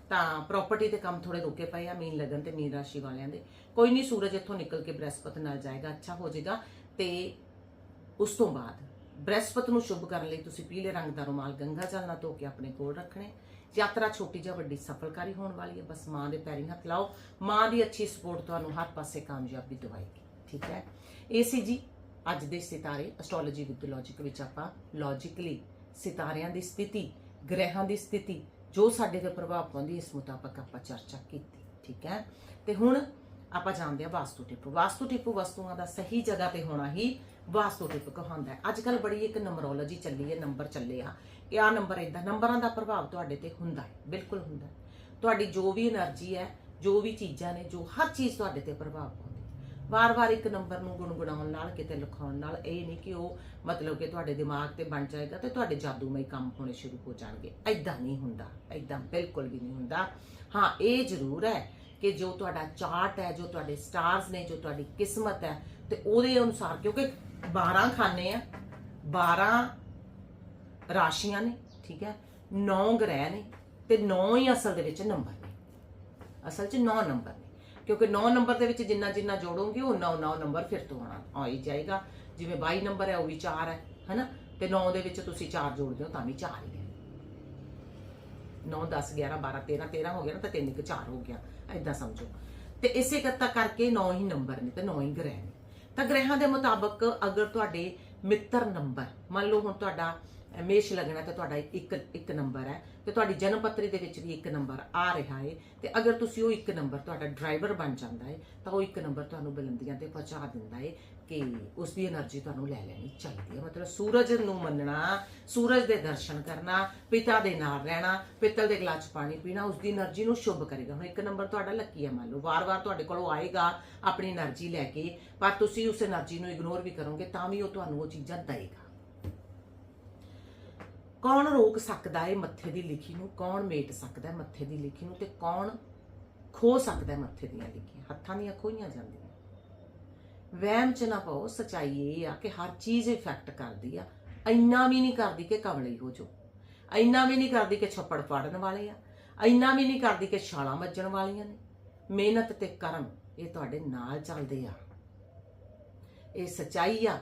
ਤਾਂ ਪ੍ਰਾਪਰਟੀ ਤੇ ਕੰਮ ਥੋੜੇ ਰੁਕੇ ਪਏ ਆ ਮੀਨ ਲਗਨ ਤੇ ਮੀਨ ਰਾਸ਼ੀ ਵਾਲਿਆਂ ਦੇ। ਕੋਈ ਨਹੀਂ ਸੂਰਜ ਇੱਥੋਂ ਨਿਕਲ ਕੇ ਬ੍ਰਹਿਸਪਤ ਨਾਲ ਜਾਏਗਾ, ਅੱਛਾ ਹੋ ਜਾਏਗਾ ਤੇ ਉਸ ਤੋਂ ਬਾਅਦ ਬ੍ਰਹਿਸਪਤ ਨੂੰ ਸ਼ੁਭ ਕਰਨ ਲਈ ਤੁਸੀਂ ਪੀਲੇ ਰੰਗ ਦਾ ਰੁਮਾਲ ਗੰਗਾ ਜਲ ਨਾਲ ਧੋ ਕੇ ਆਪਣੇ ਕੋਲ ਰੱਖਣੇ ਯਾਤਰਾ ਛੋਟੀ ਜਾਂ ਵੱਡੀ ਸਫਲਕਾਰੀ ਹੋਣ ਵਾਲੀ ਹੈ। ਬਸ ਮਾਂ ਦੇ ਪੈਰੀਂ ਹੱਥ ਲਾਓ। ਮਾਂ ਦੀ ਅੱਛੀ ਸਪੋਰਟ ਤੁਹਾਨੂੰ ਹਰ ਪਾਸੇ ਕਾਮਯਾਬੀ ਦਿਵਾਏਗੀ। ਠੀਕ ਹੈ? ਇਹ ਸੀ ਜੀ ਅੱਜ ਦੇ ਸਿਤਾਰੇ। ਐਸਟ੍ਰੋਲੋਜੀ ਵਿਦ ਲੌਜੀਕ ਵਿੱਚ ਆਪਾਂ ਲੌਜੀਕਲੀ ਸਿਤਾਰਿਆਂ ਦੀ ਸਥਿਤੀ, ਗ੍ਰਹਿਾਂ ਦੀ ਸਥਿਤੀ, ਜੋ ਸਾਡੇ ਤੇ ਪ੍ਰਭਾਵ ਪਾਉਂਦੀ, ਇਸ ਮੁਤਾਬਕ ਆਪਾਂ ਚਰਚਾ ਕੀਤੀ। ਠੀਕ ਹੈ? ਤੇ ਹੁਣ ਆਪਾਂ ਜਾਣਦੇ ਹਾਂ ਵਾਸਤੂ ਟਿਪ। ਵਾਸਤੂ ਟਿਪ ਵਸਤੂਆਂ ਦਾ ਸਹੀ ਜਗ੍ਹਾ ਤੇ ਹੋਣਾ ਹੀ ਵਾਸਤੋਟਿਪਕ ਹੁੰਦਾ ਹੈ। ਅੱਜ ਕੱਲ ਬੜੀ ਇੱਕ ਨੰਬਰੋਲੋਜੀ ਚੱਲੀ ਹੈ, ਨੰਬਰ ਚੱਲੇ ਆ। ਕਿ ਆ ਨੰਬਰ ਇਦਾਂ ਨੰਬਰਾਂ ਦਾ ਪ੍ਰਭਾਵ ਤੁਹਾਡੇ ਤੇ ਹੁੰਦਾ ਹੈ, ਬਿਲਕੁਲ ਹੁੰਦਾ ਹੈ। ਤੁਹਾਡੀ ਜੋ ਵੀ એનર્ਜੀ ਹੈ, ਜੋ ਵੀ ਚੀਜ਼ਾਂ ਨੇ, ਜੋ ਹਰ ਚੀਜ਼ ਤੁਹਾਡੇ ਤੇ ਪ੍ਰਭਾਵ ਪਾਉਂਦੀ ਵਾਰ-ਵਾਰ ਇੱਕ ਨੰਬਰ ਨੂੰ ਗੁਣਗੁਣਾਉਣ ਨਾਲ, ਕਿਤੇ ਲਿਖਾਉਣ ਨਾਲ, ਇਹ ਨਹੀਂ ਕਿ ਉਹ ਮਤਲਬ ਕਿ ਤੁਹਾਡੇ ਦਿਮਾਗ ਤੇ ਬਣ ਜਾਏਗਾ ਤੇ ਤੁਹਾਡੇ ਜਾਦੂਮਈ ਕੰਮ ਹੋਣੇ ਸ਼ੁਰੂ ਹੋ ਜਾਣਗੇ। ਐਦਾਂ ਨਹੀਂ ਹੁੰਦਾ ਐਦਾਂ ਬਿਲਕੁਲ ਵੀ ਨਹੀਂ ਹੁੰਦਾ। ਹਾਂ, ਇਹ ਜ਼ਰੂਰ ਹੈ ਕਿ ਜੋ ਤੁਹਾਡਾ ਚਾਰਟ ਹੈ, ਜੋ ਤੁਹਾਡੇ ਸਟਾਰਸ ਨੇ, ਜੋ ਤੁਹਾਡੀ ਕਿਸਮਤ ਹੈ, ਤੇ ਉਹਦੇ ਅਨੁਸਾਰ, ਕਿਉਂਕਿ 12 ਖਾਨੇ ਆ 12 ਰਾਸ਼ੀਆਂ ਨੇ, ਠੀਕ ਹੈ 9 ਗ੍ਰਹਿ ਨੇ ਤੇ 9 ਹੀ ਅਸਲ ਦੇ ਵਿੱਚ ਨੰਬਰ ਨੇ। ਅਸਲ 'ਚ 9 ਨੰਬਰ ਨੇ, ਕਿਉਂਕਿ 9 ਨੰਬਰ ਦੇ ਵਿੱਚ ਜਿੰਨਾ ਜਿੰਨਾ ਜੋੜੋਗੇ ਉਹ 9 9 ਨੰਬਰ ਫਿਰ ਤੋਂ ਆਣਾ ਆ ਹੀ ਜਾਏਗਾ। ਜਿਵੇਂ 22 ਨੰਬਰ ਹੈ, ਉਹ ਵੀ 4 ਹੈ, ਹੈਨਾ? ਤੇ 9 ਦੇ ਵਿੱਚ ਤੁਸੀਂ 4 ਜੋੜਦੇ ਹੋ, ਤਾਂ ਵੀ 4 ਹੀ ਹੈ 9 10 11 12 13 13 ਹੋ ਗਿਆ ਨਾ, ਤਾਂ 3 ਇੱਕ 4 ਹੋ ਗਿਆ ਐਦਾਂ ਸਮਝੋ। ਤੇ ਇਸੇ ਕਰਤਾ ਕਰਕੇ 9 ਹੀ ਨੰਬਰ ਨੇ ਤੇ 9 ਹੀ ਗ੍ਰਹਿ ਨੇ। ਤਾਂ ਗ੍ਰਹਿਾਂ ਦੇ ਮੁਤਾਬਕ ਅਗਰ ਤੁਹਾਡੇ ਮਿੱਤਰ ਨੰਬਰ ਮੰਨ ਲਓ ਹੁਣ ਤੁਹਾਡਾ ਮੇਸ਼ ਲੱਗਣਾ ਤੇ ਤੁਹਾਡਾ ਇੱਕ ਇੱਕ ਨੰਬਰ ਹੈ ਤੇ ਤੁਹਾਡੀ ਜਨਮ ਪੱਤਰੀ ਦੇ ਵਿੱਚ ਵੀ ਇੱਕ ਨੰਬਰ ਆ ਰਿਹਾ ਹੈ ਤੇ ਅਗਰ ਤੁਸੀਂ ਉਹ ਇੱਕ ਨੰਬਰ ਤੁਹਾਡਾ ਡਰਾਈਵਰ ਬਣ ਜਾਂਦਾ ਹੈ, ਤਾਂ ਉਹ ਇੱਕ ਨੰਬਰ ਤੁਹਾਨੂੰ ਬੁਲੰਦੀਆਂ ਤੇ ਪਹੁੰਚਾ ਦਿੰਦਾ ਹੈ ਕਿ ਉਸ ਦੀ એનર્ਜੀ ਤੁਹਾਨੂੰ ਲੈ ਲੈਣੀ ਚਾਹੀਦੀ ਹੈ। ਮਤਲਬ ਸੂਰਜ ਨੂੰ ਮੰਨਣਾ, ਸੂਰਜ ਦੇ ਦਰਸ਼ਨ ਕਰਨਾ, ਪਿਤਾ ਦੇ ਨਾਲ ਰਹਿਣਾ, ਪਿੱਤਲ ਦੇ ਗਲਾਸ ਪਾਣੀ ਪੀਣਾ ਉਸ ਦੀ એનર્ਜੀ ਨੂੰ ਸ਼ੁਭ ਕਰੇਗਾ। ਹੁਣ ਇੱਕ ਨੰਬਰ ਤੁਹਾਡਾ ਲੱਕੀ ਹੈ ਮੰਨ ਲਓ। ਵਾਰ-ਵਾਰ ਤੁਹਾਡੇ ਕੋਲੋਂ ਆਏਗਾ, ਆਪਣੀ એનર્ਜੀ ਲੈ ਕੇ, ਪਰ ਤੁਸੀਂ ਉਸ એનર્ਜੀ ਨੂੰ ਇਗਨੋਰ ਵੀ ਕਰੋਗੇ, ਤਾਂ ਵੀ ਉਹ ਤੁਹਾਨੂੰ ਉਹ ਚੀਜ਼ਾਂ ਦੇਵੇਗਾ ਕੌਣ ਰੋਕ ਸਕਦਾ ਹੈ ਮੱਥੇ ਦੀ ਲਿਖੀ ਨੂੰ? ਕੌਣ ਮੇਟ ਸਕਦਾ ਹੈ ਮੱਥੇ ਦੀ ਲਿਖੀ ਨੂੰ? ਤੇ ਕੌਣ ਖੋ ਸਕਦਾ ਹੈ ਮੱਥੇ ਦੀਆਂ ਲਿਖੀਆਂ? ਹੱਥਾਂ ਦੀਆਂ ਖੋਈਆਂ ਜਾਂਦੀਆਂ। ਵਹਿਮ ਚ ਨਾ ਪਾਓ, ਸਚਾਈ ਇਹ ਆ ਕਿ ਹਰ ਚੀਜ਼ ਇਫੈਕਟ ਕਰਦੀ ਆ। ਇੰਨਾ ਵੀ ਨਹੀਂ ਕਰਦੀ ਕਿ ਕਵਲੀ ਹੋ ਜੋ ਇੰਨਾ ਵੀ ਨਹੀਂ ਕਰਦੀ ਕਿ ਛੱਪੜ ਪਾੜਨ ਵਾਲੇ ਆ। ਇੰਨਾ ਵੀ ਨਹੀਂ ਕਰਦੀ ਕਿ ਛਾਲਾਂ ਵੱਜਣ ਵਾਲੀਆਂ ਨੇ। ਮਿਹਨਤ ਤੇ ਕਰਮ ਇਹ ਤੁਹਾਡੇ ਨਾਲ ਚੱਲਦੇ ਆ। ਇਹ ਸਚਾਈ ਆ।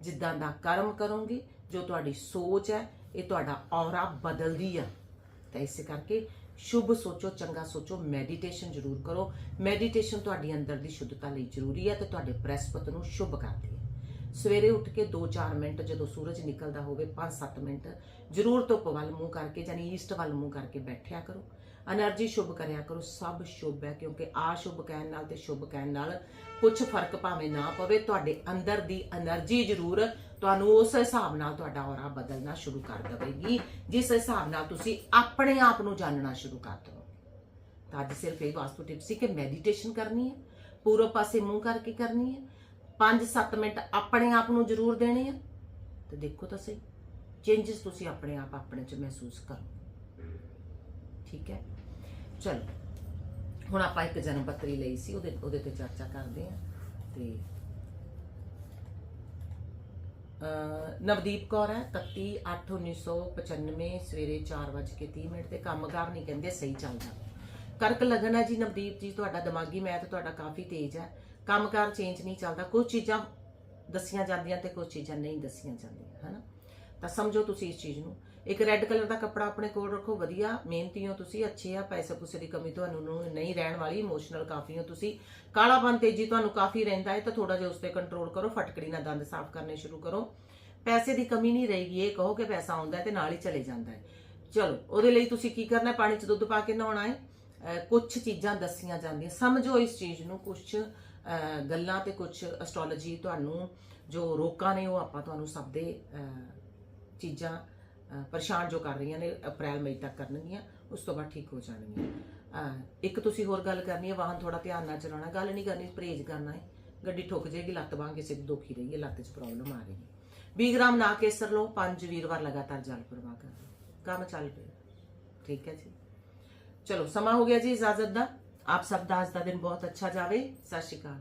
ਜਿੱਦਾਂ ਦਾ ਕਰਮ ਕਰੋਗੇ, ਜੋ ਤੁਹਾਡੀ ਸੋਚ ਹੈ ਇਹ ਤੁਹਾਡਾ ਔਰਾ ਬਦਲਦੀ ਆ। ਤਾਂ ਇਸੇ ਕਰਕੇ ਸ਼ੁਭ ਸੋਚੋ, ਚੰਗਾ ਸੋਚੋ ਮੈਡੀਟੇਸ਼ਨ ਜ਼ਰੂਰ ਕਰੋ। ਮੈਡੀਟੇਸ਼ਨ ਤੁਹਾਡੀ ਅੰਦਰ ਦੀ ਸ਼ੁੱਧਤਾ ਲਈ ਜ਼ਰੂਰੀ ਹੈ ਤੇ ਤੁਹਾਡੇ ਬ੍ਰਹਿਸਪਤ ਨੂੰ ਸ਼ੁਭ ਕਰਦੀ ਹੈ ਸਵੇਰੇ ਉੱਠ ਕੇ 2-4 ਮਿੰਟ ਜਦੋਂ ਸੂਰਜ ਨਿਕਲਦਾ ਹੋਵੇ 5-7 ਮਿੰਟ ਜ਼ਰੂਰ ਧੁੱਪ ਵੱਲ ਮੂੰਹ ਕਰਕੇ, ਯਾਨੀ ਈਸਟ ਵੱਲ ਮੂੰਹ ਕਰਕੇ ਬੈਠਿਆ ਕਰੋ। ਐਨਰਜੀ ਸ਼ੁਭ ਕਰਿਆ ਕਰੋ ਸਭ ਸ਼ੁਭ ਹੈ ਕਿਉਂਕਿ ਆ ਸ਼ੁਭ ਕਹਿਣ ਨਾਲ ਤੇ ਸ਼ੁਭ ਕਹਿਣ ਨਾਲ ਕੁਝ ਫ਼ਰਕ ਭਾਵੇਂ ਨਾ ਪਵੇ, ਤੁਹਾਡੇ ਅੰਦਰ ਦੀ એનર્ਜੀ ਜ਼ਰੂਰ ਤੁਹਾਨੂੰ ਉਸ ਹਿਸਾਬ ਨਾਲ ਤੁਹਾਡਾ ਔਰਾ ਬਦਲਣਾ ਸ਼ੁਰੂ ਕਰ ਦੇਵੇਗੀ, ਜਿਸ ਹਿਸਾਬ ਨਾਲ ਤੁਸੀਂ ਆਪਣੇ ਆਪ ਨੂੰ ਜਾਣਨਾ ਸ਼ੁਰੂ ਕਰ ਦੋ ਤਾਂ ਅੱਜ ਸਿਰਫ ਇਹ ਵਾਸਤੂ ਟਿਪ ਸੀ ਕਿ ਮੈਡੀਟੇਸ਼ਨ ਕਰਨੀ ਹੈ, ਪੂਰਬ ਪਾਸੇ ਮੂੰਹ ਕਰਕੇ ਕਰਨੀ ਹੈ 5-7 ਮਿੰਟ ਆਪਣੇ ਆਪ ਨੂੰ ਜ਼ਰੂਰ ਦੇਣੇ ਆ, ਤੇ ਦੇਖੋ ਤਾਂ ਸਹੀ ਚੇਂजेस ਤੁਸੀਂ ਆਪਣੇ ਆਪ ਆਪਣੇ ਚ ਮਹਿਸੂਸ ਕਰੋ ਠੀਕ ਹੈ? ਚਲੋ, ਹੁਣ ਆਪਾਂ ਇੱਕ ਜਨਮ ਪੱਤਰੀ ਲਈ ਸੀ, ਉਹਦੇ ਉਹਦੇ ਤੇ ਚਰਚਾ ਕਰਦੇ ਹਾਂ, ਤੇ ਨਵਦੀਪ ਕੌਰ ਹੈ 31 8 1995 ਸਵੇਰੇ 4:30 ਮਿੰਟ ਤੇ ਕੰਮਕਾਰ ਨਹੀਂ ਕਹਿੰਦੇ, ਸਹੀ ਚੱਲਦਾ। ਕਰਕ ਲੱਗਣ ਹੈ ਜੀ ਨਵਦੀਪ ਜੀ, ਤੁਹਾਡਾ ਦਿਮਾਗੀ ਮੈਥ ਤੁਹਾਡਾ ਕਾਫੀ ਤੇਜ਼ ਹੈ। ਕੰਮਕਾਰ ਚੇਂਜ ਨਹੀਂ ਚੱਲਦਾ, ਕੁਝ ਚੀਜ਼ਾਂ ਦੱਸੀਆਂ ਜਾਂਦੀਆਂ ਤੇ ਕੁਝ ਚੀਜ਼ਾਂ ਨਹੀਂ ਦੱਸੀਆਂ ਜਾਂਦੀਆਂ, ਹਨਾ? ਤਾਂ ਸਮਝੋ ਤੁਸੀਂ ਇਸ ਚੀਜ਼ ਨੂੰ। ਇੱਕ ਰੈੱਡ ਕਲਰ ਦਾ ਕੱਪੜਾ ਆਪਣੇ ਕੋਲ ਰੱਖੋ, ਵਧੀਆ। ਮਿਹਨਤੀ ਹੋ ਤੁਸੀਂ, ਅੱਛੇ ਆ, ਪੈਸੇ ਪੂਸੇ ਦੀ ਕਮੀ ਤੁਹਾਨੂੰ ਨਹੀਂ ਰਹਿਣ ਵਾਲੀ ਇਮੋਸ਼ਨਲ ਕਾਫੀ ਹੋ ਤੁਸੀਂ। ਕਾਲਾਪਨ ਤੇਜ਼ੀ ਤੁਹਾਨੂੰ ਕਾਫੀ ਰਹਿੰਦਾ ਹੈ, ਤਾਂ ਥੋੜਾ ਜਿਹਾ ਉਸ ਤੇ ਕੰਟਰੋਲ ਕਰੋ, ਫਟਕੜੀ ਨਾਲ ਦੰਦ ਸਾਫ਼ ਕਰਨੇ ਸ਼ੁਰੂ ਕਰੋ। ਪੈਸੇ ਦੀ ਕਮੀ ਨਹੀਂ ਰਹੇਗੀ, ਇਹ ਕਹੋ ਕਿ ਪੈਸਾ ਆਉਂਦਾ ਹੈ ਤੇ ਨਾਲ ਹੀ ਚਲੇ ਜਾਂਦਾ ਹੈ। ਚਲੋ, ਉਹਦੇ ਲਈ ਤੁਸੀਂ ਕੀ ਕਰਨਾ ਪਾਣੀ 'ਚ ਦੁੱਧ ਪਾ ਕੇ ਨਹਾਉਣਾ ਹੈ। ਕੁਝ ਚੀਜ਼ਾਂ ਦੱਸੀਆਂ ਜਾਂਦੀਆਂ। ਸਮਝੋ ਇਸ ਚੀਜ਼ ਨੂੰ ਕੁਝ ਗੱਲਾਂ ਤੇ ਕੁਝ ਐਸਟ੍ਰੋਲੋਜੀ ਤੁਹਾਨੂੰ, ਜੋ ਰੋਕਾਂ ਨੇ, ਉਹ ਆਪਾਂ ਤੁਹਾਨੂੰ ਸਭ ਦੇ ਚੀਜ਼ਾਂ ਪਰੇਸ਼ਾਨ ਜੋ ਕਰ ਰਹੀਆਂ ਨੇ, ਅਪ੍ਰੈਲ, ਮਈ ਤੱਕ ਕਰਨਗੀਆਂ, ਉਸ ਤੋਂ ਬਾਅਦ ਠੀਕ ਹੋ ਜਾਣਗੀਆਂ। ਇੱਕ ਤੁਸੀਂ ਹੋਰ ਗੱਲ ਕਰਨੀ ਹੈ, ਵਾਹਨ ਥੋੜਾ ਧਿਆਨ ਨਾਲ ਚਲਾਉਣਾ। ਗੱਲ ਨਹੀਂ ਕਰਨੀ, ਪਰਹੇਜ਼ ਕਰਨਾ ਹੈ। ਗੱਡੀ ਠੁੱਕ ਜਾਏਗੀ ਲੱਤ ਬਾਂਹ ਕਿਸੇ ਦੀ ਦੁਖੀ ਰਹੀ ਹੈ, ਲੱਤ 'ਚ ਪ੍ਰੋਬਲਮ ਆ ਰਹੀ ਹੈ। 20 ਗ੍ਰਾਮ ਨਾ ਕੇਸਰ ਲਓ, ਪੰਜ ਵੀਰਵਾਰ ਲਗਾਤਾਰ ਜਲ ਪ੍ਰਵਾਹ ਕਰੋ ਕੰਮ ਚੱਲ ਪਿਆ। ਠੀਕ ਹੈ ਜੀ। ਚਲੋ, ਸਮਾਂ ਹੋ ਗਿਆ ਜੀ ਇਜਾਜ਼ਤ ਦਾ। ਆਪ ਸਭ ਦਾ ਅੱਜ ਦਾ ਦਿਨ ਬਹੁਤ ਅੱਛਾ ਜਾਵੇ। ਸਤਿ ਸ਼੍ਰੀ ਅਕਾਲ।